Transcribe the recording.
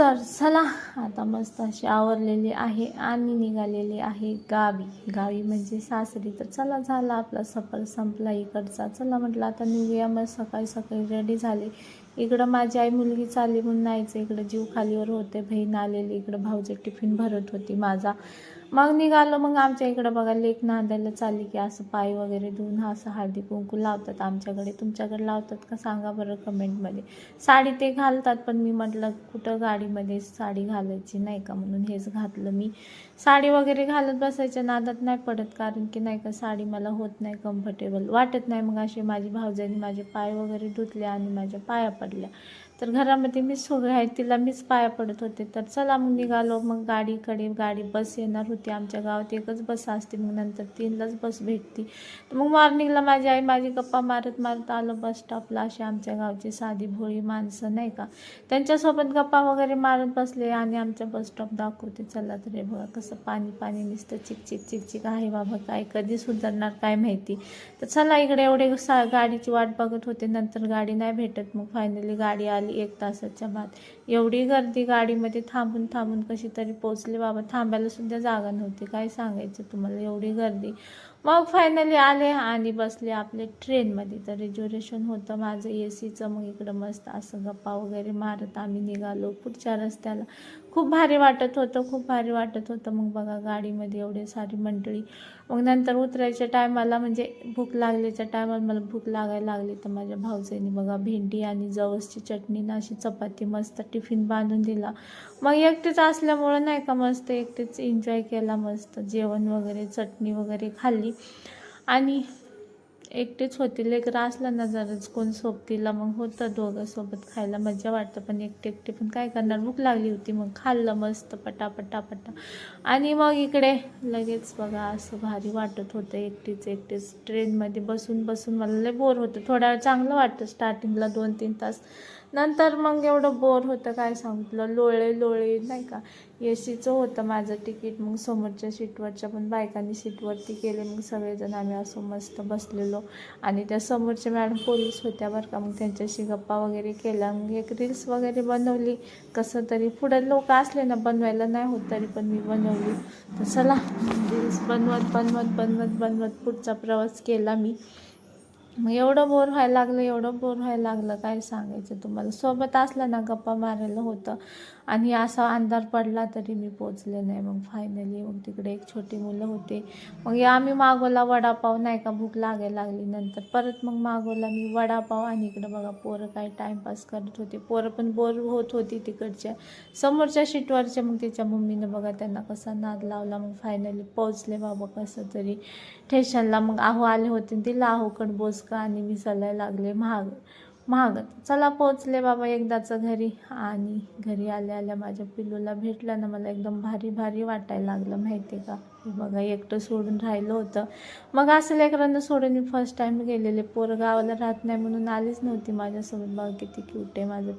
तर चला आता मस्त अशी आवरलेली आहे आणि निघालेली आहे गावी. गावी म्हणजे सासरी. तर चला झाला आपला सफर संपला इकडचा. चला म्हटलं आता निघूया. मग सकाळी सकाळी रेडी झाले. इकडं माझी आई मुलगी चालली म्हणून नाहीचं इकडं जीव खालीवर होते. बहीण आलेली. इकडं भाऊचे टिफिन भरत होती माझा. मग निघालो मग आमच्या इकडं बघा लेक नांदायला चालली की असं पाय वगैरे धुवून हा असं हळदी कुंकू लावतात आमच्याकडे. तुमच्याकडे लावतात का सांगा बरं कमेंटमध्ये. साडी ते घालतात पण मी म्हटलं कुठं गाडीमध्ये साडी घालायची नाही का म्हणून हेच घातलं मी. साडी वगैरे घालत बसायच्या नादात नाही पडत कारण की नाही का साडी मला होत नाही कम्फर्टेबल वाटत नाही मग असे माझी भावजाईने माझे पाय वगैरे धुतले आणि माझ्या पाया पडल्या. तर घरामध्ये मीच सगळं आहे तिला मीच पाया पडत होते. तर चला मग निघालो मग गाडीकडे गाडी बस येणार होती आमच्या गावात. एकच बस असते मग नंतर तीनलाच बस भेटती. तर मग मॉर्निंगला माझी आई माझी गप्पा मारत मारत आलो बस स्टॉपला अशी आमच्या गावची साधी भोळी माणसं नाही का? त्यांच्यासोबत गप्पा वगैरे मारत बसले आणि आमच्या बस स्टॉप दाखवते. चला तर हे बघा कसं पाणी पाणी नुसतं चिकचिक चिकचिक आहे बाबा काय कधी सुधारणार काय माहिती? तर चला इकडे एवढे सा गाडीची वाट बघत होते. नंतर गाडी नाही भेटत मग फायनली गाडी आली. एक तासाच्या बाद. एवढी गर्दी गाडीमध्ये थांबून थांबून कशी तरी पोचले बाबा थांबायला सुद्धा जागा नव्हती. काय सांगायचं तुम्हाला? एवढी गर्दी. मग फायनली आले आणि बसले आपले ट्रेनमध्ये तर रिजर्वेशन होतं माझं ए सीचं मग इकडं मस्त असं गप्पा वगैरे मारत आम्ही निघालो पुढच्या रस्त्याला. खूप भारी वाटत होतं खूप भारी वाटत होतं. मग बघा गाडीमध्ये एवढे सारी मंडळी मग नंतर उतरायच्या टायमाला म्हणजे भूक लागल्याच्या टायमाला मला भूक लागायला लागली तर माझ्या भाऊजाईने बघा भेंडी आणि जवसची चटणी ना अशी चपाती मस्त टिफिन बांधून दिला. मग एकटेच असल्यामुळं नाही का मस्त एकटेच एन्जॉय केला मस्त जेवण वगैरे चटणी वगैरे खाल्ली. आणि एकटीच होती. लेकर असलं ना जराच कोण सोबतीला. मग होतं दोघं सोबत खायला. मजा वाटतं. पण एकटे एकटे पण काय करणार? भूक लागली होती. मग खाल्लं मस्त पटा पटा. पटा आणि मग इकडे लगेच बघा असं भारी वाटत होतं. एकटीच एकटीच ट्रेनमध्ये बसून बसून. मला लय बोर होतं. थोड्या वेळ चांगलं वाटतं. स्टार्टिंगला दोन तीन तास. नंतर मग एवढं बोर होतं काय सांगितलं? लोळे लोळे नाही का? ए सीचं होतं माझं तिकीट मग समोरच्या सीटवरच्या पण बायकांनी सीटवरती केले मग सगळेजण आम्ही असं मस्त बसलेलो. आणि त्या समोरच्या मॅडम पोलीस होत्या बरं का मग त्यांच्याशी गप्पा वगैरे केल्या. मग एक रील्स वगैरे बनवली. कसं तरी पुढे लोक असले ना बनवायला नाही होत तरी पण मी बनवली. तर चला रील्स बनवत बनवत बनवत बनवत पुढचा प्रवास केला मी. मग एवढं बोर व्हायला लागलं एवढं बोर व्हायला लागलं काय सांगायचं तुम्हाला? सोबत असलं ना गप्पा मारायला होतं. आणि असा अंधार पडला तरी मी पोचले नाही. मग फायनली मग तिकडे एक छोटी मुलं होते. मग या आम्ही मागवला वडापाव नाही का भूक लागायला लागली नंतर. परत मग मागवला मी वडापाव आणि इकडं बघा पोरं काय टाईमपास करत होते. पोरं पण बोर होत होती तिकडच्या. समोरच्या शीटवरच्या मग तिच्या मम्मीनं बघा त्यांना कसा नाद लावला. मग फायनली पोचले बाबा कसं तरी. स्टेशनला मग आहो आले होते तिला आहोकडं का आणि मी चालायला लागले महाग महाग. चला पोचले बाबा एकदाचं घरी. आणि घरी आल्या आल्या माझ्या पिलूला भेटलं ना मला एकदम भारी भारी वाटायला लागलं माहिती आहे का? हे बघा एकटं सोडून राहिलं होतं. मग असं लेकरांना सोडून मी फर्स्ट टाईम गेलेले. पोरं गावाला राहत नाही म्हणून आलीच नव्हती माझ्यासोबत. बघा किती क्यूट आहे माझं.